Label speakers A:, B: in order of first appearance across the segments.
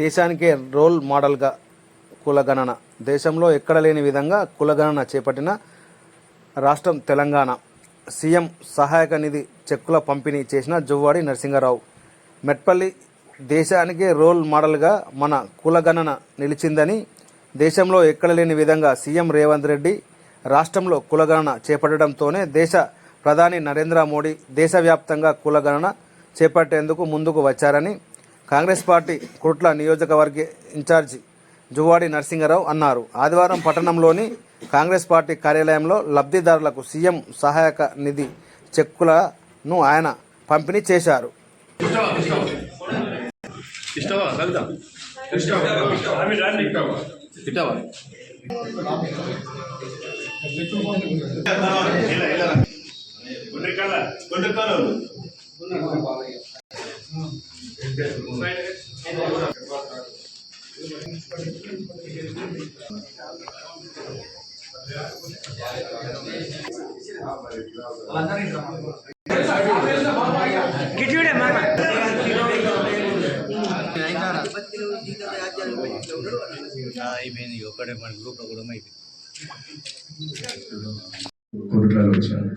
A: దేశానికే రోల్ మోడల్గా కులగణన. దేశంలో ఎక్కడ లేని విధంగా కులగణన చేపట్టిన రాష్ట్రం తెలంగాణ. సీఎం సహాయక నిధి చెక్కుల పంపిణీ చేసిన జువ్వాడి నరసింహారావు. మెట్పల్లి దేశానికే రోల్ మోడల్గా మన కులగణన నిలిచిందని దేశంలో ఎక్కడ లేని విధంగా సీఎం రేవంత్ రెడ్డి రాష్ట్రంలో కులగణన చేపట్టడంతోనే దేశ ప్రధాని నరేంద్ర మోడీ దేశవ్యాప్తంగా కులగణన చేపట్టేందుకు ముందుకు వచ్చారని కాంగ్రెస్ పార్టీ కుట్ల నియోజకవర్గ ఇన్ఛార్జి జువాడి నరసింహారావు అన్నారు. ఆదివారం పట్టణంలోని కాంగ్రెస్ పార్టీ కార్యాలయంలో లబ్ధిదారులకు సీఎం సహాయక నిధి చెక్కులను ఆయన పంపిణీ చేశారు.
B: ఇష్టమా కవిత ఇష్టమా
C: అయిపోయింది ఒక్కడే మన గ్రూప్లో కూడా అయిపోయింది.
D: కోట్లలో వచ్చాను.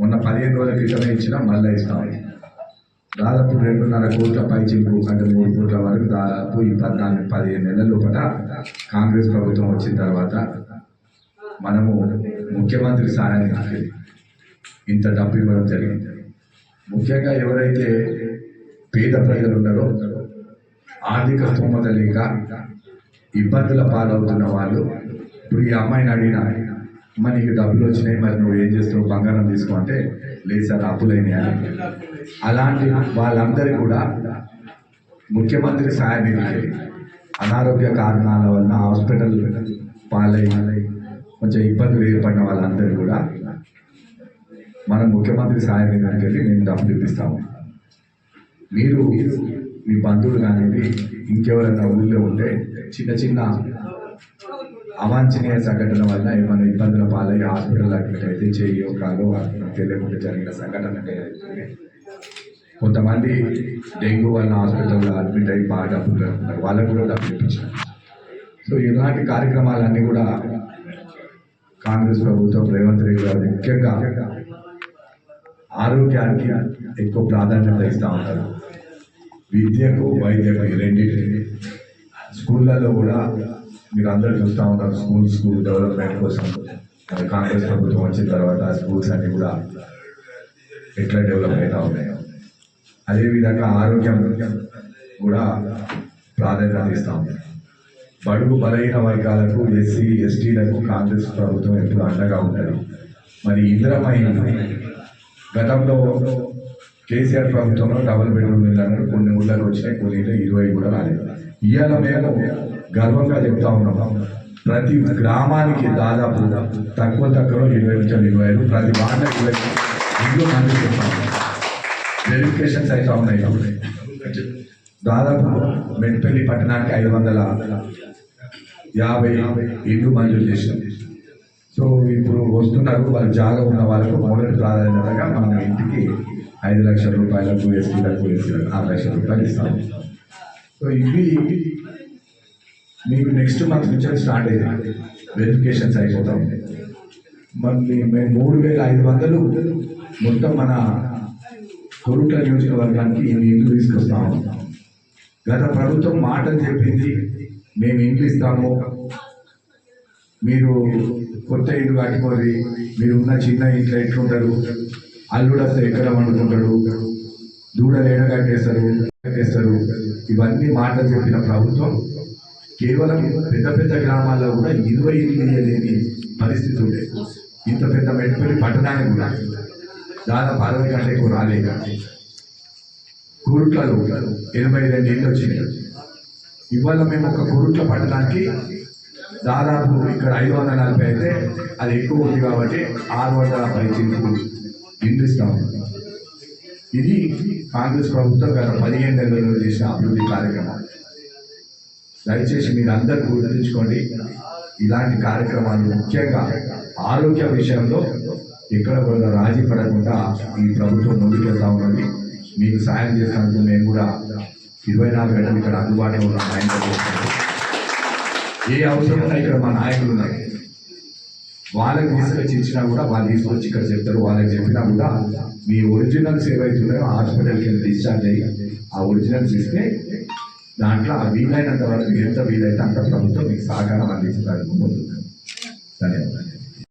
D: మొన్న పదిహేను రోజుల క్రితమే ఇచ్చిన మళ్ళీ ఇస్తాం. దాదాపు రెండున్నర కోట్ల పైచిలకు అంటే మూడు కోట్ల వరకు దాదాపు ఈ పద్నాలుగు పదిహేను నెలల లోపల కాంగ్రెస్ ప్రభుత్వం వచ్చిన తర్వాత మనము ముఖ్యమంత్రి సాయానికి ఇంత డబ్బు ఇవ్వడం జరిగింది. ముఖ్యంగా ఎవరైతే పేద ప్రజలు ఉన్నారో ఆర్థిక స్తోమత లేక ఇబ్బందుల పాలవుతున్న వాళ్ళు ఇప్పుడు ఈ అమ్మాయిని అడిగిన అమ్మ నీకు డబ్బులు వచ్చినాయి మరి నువ్వు ఏం చేస్తావు? బంగారం తీసుకో అంటే లేదు సార్ అప్పులైనాయి? అలాంటి వాళ్ళందరూ కూడా ముఖ్యమంత్రి సాయం ఇవ్వాలి అనారోగ్య కారణాల వలన హాస్పిటల్ పాలై కొంచెం ఇబ్బందులు ఏర్పడిన వాళ్ళందరూ కూడా మనం ముఖ్యమంత్రి సాయం నిధికి వెళ్ళి మేము డబ్బులు ఇప్పిస్తాము. మీరు మీ బంధువులు కానివ్వండి ఇంకెవరైనా ఊళ్ళో ఉంటే చిన్న చిన్న అవాంఛనీయ సంఘటన వల్ల ఏమైనా ఇబ్బందుల పాలయ్యి హాస్పిటల్ అడ్మిట్ అయితే చేయో కాలో తెలియకుండా జరిగిన సంఘటన కొంతమంది డెంగ్యూ వల్ల హాస్పిటల్లో అడ్మిట్ అయ్యి బాగా డబ్బులు ఉన్నారు వాళ్ళకు కూడా డబ్బులు ఇప్పించారు సో ఇలాంటి కార్యక్రమాలన్నీ కూడా కాంగ్రెస్ ప్రభుత్వం రేవంత్ రెడ్డి గారు ముఖ్యంగా ఆరోగ్యానికి ఎక్కువ ప్రాధాన్యత ఇస్తూ ఉంటారు. విద్యకు వైద్యకు ఈ రెండింటిని స్కూళ్ళల్లో కూడా మీరు అందరూ చూస్తూ ఉంటారు స్కూల్ స్కూల్ డెవలప్మెంట్ కోసం. మన కాంగ్రెస్ ప్రభుత్వం వచ్చిన తర్వాత స్కూల్స్ అన్ని కూడా ఎట్లా డెవలప్ అవుతా ఉన్నాయో. అదేవిధంగా ఆరోగ్యం కూడా ప్రాధాన్యత ఇస్తూ ఉంది. బడుగు బలహీన వర్గాలకు ఎస్సీ ఎస్టీలకు కాంగ్రెస్ ప్రభుత్వం ఎప్పుడు అండగా ఉంటుంది మరి ఇందిరమ్మ గతంలో కేసీఆర్ ప్రభుత్వంలో డబుల్ బెడ్రూమ్ ఇల్లు కొన్ని ఊళ్ళకి వచ్చినాయి కొన్ని ఇరవై కూడా రాలేదు. ఇవాళ మేము గర్వంగా చెప్తా ఉన్నాం. ప్రతి గ్రామానికి దాదాపు తక్కువ తక్కువ ఇరవై నుంచి ఇరవై ఐదు ప్రతి వార్డు ఇరవై ఇల్లు మంది వెరిఫికేషన్స్ అయితే ఉన్నాయి దాదాపు మెట్పల్లి పట్టణానికి ఐదు వందల యాభై ఇల్లు మంజూరు చేసినాం సో ఇప్పుడు వస్తున్నారు వాళ్ళు జాగా ఉన్న వాళ్ళకు మొదటి ప్రాధాన్యతగా మనం ఇంటికి ఐదు లక్షల రూపాయలకు ఎస్టీలకు ఎస్సీలకు ఆరు లక్షల రూపాయలు ఇస్తాం సో ఇవి మీకు నెక్స్ట్ మంత్ నుంచి స్టార్ట్ అయ్యింది వెరిఫికేషన్స్ అయిపోతా ఉంటాయి. మళ్ళీ మేము మూడు వేల ఐదు వందలు మొత్తం మన కొరుట నియోజకవర్గానికి ఇన్ని ఇల్లు తీసుకొస్తా ఉన్నాం. గత ప్రభుత్వం మాటలు చెప్పింది మేము ఇండ్లు ఇస్తాము. మీరు కొత్త ఇల్లు కట్టుకోరి మీరు ఉన్న చిన్న ఇంట్లో ఎట్లుంటారు? అల్లుడు వస్తే ఎక్కడ వండుకుంటాడు? దూడలేడ కట్టేస్తారు కట్టేస్తారు ఇవన్నీ మాటలు చెప్పిన ప్రభుత్వం కేవలం పెద్ద పెద్ద గ్రామాల్లో కూడా ఇరవై ఎనిమిది లేని పరిస్థితి ఉండే. ఇంత పెద్ద మెట్టుకుని పట్టణానికి కూడా దాదాపు అరవై కంటే ఎక్కువ రాలేక కురుట్లలో ఎనభై రెండు ఏళ్ళు వచ్చినాయి ఇవాళ మేము ఒక కురుట్ల పట్టణానికి దాదాపు ఇక్కడ ఐదు వందల నలభై అయితే అది ఎక్కువ ఉంది కాబట్టి ఆరు వందల పైచీలకు ఇల్లు ఇస్తాం ఇది కాంగ్రెస్ ప్రభుత్వం గత పదిహేను నెలల్లో చేసిన అభివృద్ధి కార్యక్రమం. దయచేసి మీరు అందరూ గుర్తుంచుకోండి ఇలాంటి కార్యక్రమాలు ముఖ్యంగా ఆరోగ్య విషయంలో ఎక్కడ కూడా రాజీ పడకుండా ఈ ప్రభుత్వం ముందుకెళ్తా ఉన్నది. మీకు సాయం చేసినందుకు మేము కూడా ఇరవై నాలుగు గంటలు ఇక్కడ అందుబాటులో ఉన్న. నాయకులు ఏ అవసరం ఇక్కడ మా నాయకులు ఉన్నారు. వాళ్ళకి తీసుకొచ్చి ఇచ్చినా కూడా వాళ్ళు తీసుకొచ్చి ఇక్కడ చెప్తారు వాళ్ళకి చెప్పినా కూడా మీ ఒరిజినల్స్ ఏవైతే ఉన్నాయో హాస్పిటల్కి వెళ్ళి డిశ్చార్జ్ అయ్యి ఆ ఒరిజినల్స్ ఇస్తే దాంట్లో ఆ వీలైనంత వరకు ఎంత వీలైతే అంత ప్రభుత్వం మీకు సహకారం అందించడానికి ముందుంది. ధన్యవాదాలు.